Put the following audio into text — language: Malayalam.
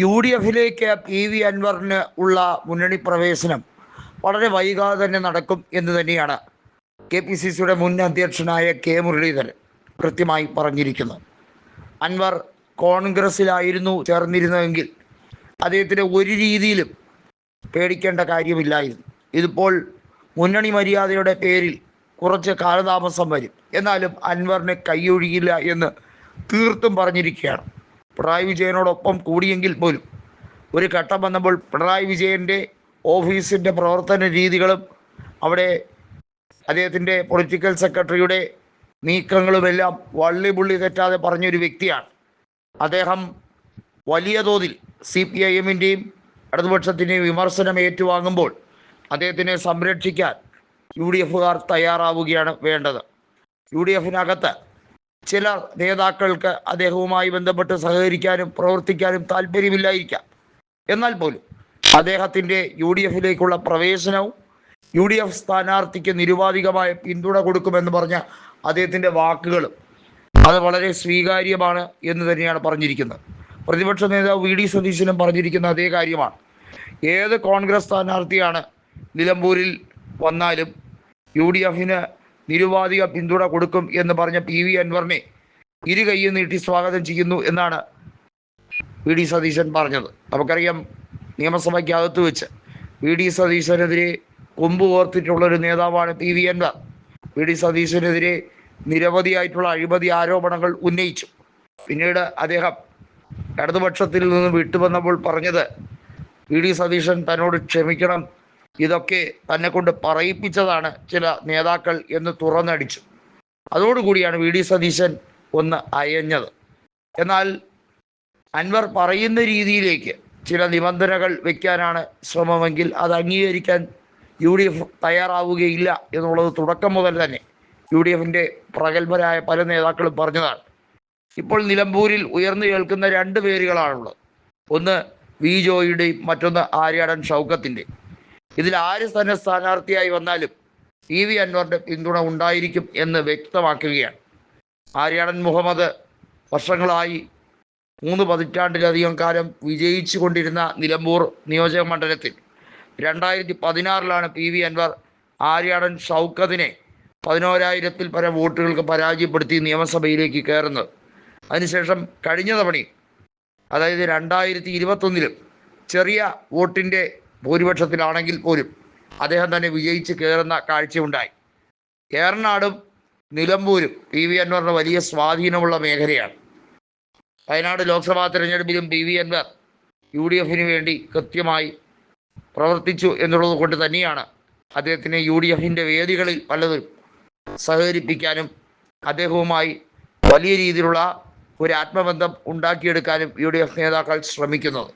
യു ഡി എഫിലേക്ക് പി വി അൻവറിന് ഉള്ള മുന്നണി പ്രവേശനം വളരെ വൈകാതെ തന്നെ നടക്കും എന്ന് തന്നെയാണ് കെ പി സി സിയുടെ മുൻ അധ്യക്ഷനായ കെ മുരളീധരൻ കൃത്യമായി പറഞ്ഞിരിക്കുന്നു അൻവർ കോൺഗ്രസിലായിരുന്നു ചേർന്നിരുന്നതെങ്കിൽ അദ്ദേഹത്തിന് ഒരു രീതിയിലും പേടിക്കേണ്ട കാര്യമില്ലായിരുന്നു. ഇതിപ്പോൾ മുന്നണി മര്യാദയുടെ പേരിൽ കുറച്ച് കാലതാമസം വരും. എന്നാലും അൻവറിനെ കൈയൊഴിയില്ല എന്ന് തീർത്തും പറഞ്ഞിരിക്കുകയാണ്. പിണറായി വിജയനോടൊപ്പം കൂടിയെങ്കിൽ പോലും ഒരു ഘട്ടം വന്നപ്പോൾ പിണറായി വിജയന്റെ ഓഫീസിന്റെ പ്രവർത്തന രീതികളും അവിടെ അദ്ദേഹത്തിന്റെ പൊളിറ്റിക്കൽ സെക്രട്ടറിയുടെ നീക്കങ്ങളുമെല്ലാം വള്ളി പുള്ളി തെറ്റാതെ പറഞ്ഞൊരു വ്യക്തിയാണ്. അദ്ദേഹം വലിയ തോതിൽ സി പി ഐ എമ്മിന്റെയും ഇടതുപക്ഷത്തിന്റെയും വിമർശനം ഏറ്റുവാങ്ങുമ്പോൾ അദ്ദേഹത്തിനെ സംരക്ഷിക്കാൻ യു ഡി എഫുകാർ തയ്യാറാവുകയാണ് വേണ്ടത്. യു ഡി എഫിനകത്ത് ചില നേതാക്കൾക്ക് അദ്ദേഹവുമായി ബന്ധപ്പെട്ട് സഹകരിക്കാനും പ്രവർത്തിക്കാനും താല്പര്യമില്ലായിരിക്കാം. എന്നാൽ പോലും അദ്ദേഹത്തിന്റെ യു ഡി എഫിലേക്കുള്ള പ്രവേശനവും യു ഡി എഫ് സ്ഥാനാർത്ഥിക്ക് നിരുപാധികമായ പിന്തുണ കൊടുക്കുമെന്ന് പറഞ്ഞ അദ്ദേഹത്തിന്റെ വാക്കുകളും അത് വളരെ സ്വീകാര്യമാണ് എന്ന് തന്നെയാണ് പറഞ്ഞിരിക്കുന്നത്. പ്രതിപക്ഷ നേതാവ് വി ഡി സതീശനും പറഞ്ഞിരിക്കുന്ന അതേ കാര്യമാണ്. ഏത് കോൺഗ്രസ് സ്ഥാനാർത്ഥിയാണ് നിലമ്പൂരിൽ വന്നാലും യു ഡി എഫിന് നിരുപാധിക പിന്തുണ കൊടുക്കും എന്ന് പറഞ്ഞ പി വി അൻവറിനെ ഇരു കൈയും നീട്ടി സ്വാഗതം ചെയ്യുന്നു എന്നാണ് വി ഡി സതീശൻ പറഞ്ഞത്. നമുക്കറിയാം നിയമസഭയ്ക്കകത്ത് വെച്ച് വി ഡി സതീശനെതിരെ കൊമ്പ് കോർത്തിട്ടുള്ളൊരു നേതാവാണ് P V Anvar. V D സതീശനെതിരെ നിരവധിയായിട്ടുള്ള അഴിമതി ആരോപണങ്ങൾ ഉന്നയിച്ചു. പിന്നീട് അദ്ദേഹം ഇടതുപക്ഷത്തിൽ നിന്ന് വിട്ടുവന്നപ്പോൾ പറഞ്ഞത് വി ഡി സതീശൻ തന്നോട് ക്ഷമിക്കണം ഇതൊക്കെ തന്നെ കൊണ്ട് പറയിപ്പിച്ചതാണ് ചില നേതാക്കൾ എന്ന് തുറന്നടിച്ചു. അതോടുകൂടിയാണ് വി. ഡി. സതീശൻ ഒന്ന് അയഞ്ഞത്. എന്നാൽ അൻവർ പറയുന്ന രീതിയിലേക്ക് ചില നിബന്ധനകൾ വെക്കാനാണ് ശ്രമമെങ്കിൽ അത് അംഗീകരിക്കാൻ യു ഡി എഫ് തയ്യാറാവുകയില്ല എന്നുള്ളത് തുടക്കം മുതൽ തന്നെ യു ഡി എഫിന്റെ പ്രഗത്ഭരായ പല നേതാക്കളും പറഞ്ഞതാണ്. ഇപ്പോൾ നിലമ്പൂരിൽ ഉയർന്നു കേൾക്കുന്ന രണ്ട് പേരുകളാണുള്ളത്. ഒന്ന് വി. ജോയുടെയും മറ്റൊന്ന് ആര്യാടൻ ഷൗക്കത്തിന്റെ ഇതിൽ ആര് തന്നെ സ്ഥാനാർത്ഥിയായി വന്നാലും ഇ വി അൻവറിന്റെ പിന്തുണ ഉണ്ടായിരിക്കും എന്ന് വ്യക്തമാക്കുകയാണ്. ആര്യാടൻ മുഹമ്മദ് വർഷങ്ങളായി മൂന്ന് പതിറ്റാണ്ടിലധികം കാലം വിജയിച്ചു കൊണ്ടിരുന്ന നിലമ്പൂർ നിയോജക മണ്ഡലത്തിൽ. രണ്ടായിരത്തി പതിനാറിലാണ് പി വി അൻവർ ആര്യാടൻ ഷൗക്കത്തിനെ പതിനോരായിരത്തിൽ പരം വോട്ടുകൾക്ക് പരാജയപ്പെടുത്തി നിയമസഭയിലേക്ക് കയറുന്നത്. അതിനുശേഷം കഴിഞ്ഞ തവണയും അതായത് രണ്ടായിരത്തി ഇരുപത്തൊന്നിലും ചെറിയ വോട്ടിന്റെ ഭൂരിപക്ഷത്തിലാണെങ്കിൽ പോലും അദ്ദേഹം തന്നെ വിജയിച്ച് കയറുന്ന കാഴ്ചയുണ്ടായി. ഏറനാടും നിലമ്പൂരും പി വി അൻവറിന് വലിയ സ്വാധീനമുള്ള മേഖലയാണ്. Wayanad Lok Sabha തിരഞ്ഞെടുപ്പിലും P V Anvar U D എഫിന് വേണ്ടി കൃത്യമായി പ്രവർത്തിച്ചു എന്നുള്ളത് കൊണ്ട് തന്നെയാണ് അദ്ദേഹത്തിനെ യു ഡി എഫിന്റെ വേദികളിൽ പലതും സഹകരിപ്പിക്കാനും അദ്ദേഹവുമായി വലിയ രീതിയിലുള്ള ഒരു ആത്മബന്ധം ഉണ്ടാക്കിയെടുക്കാനും യു ഡി എഫ് നേതാക്കൾ ശ്രമിക്കുന്നത്.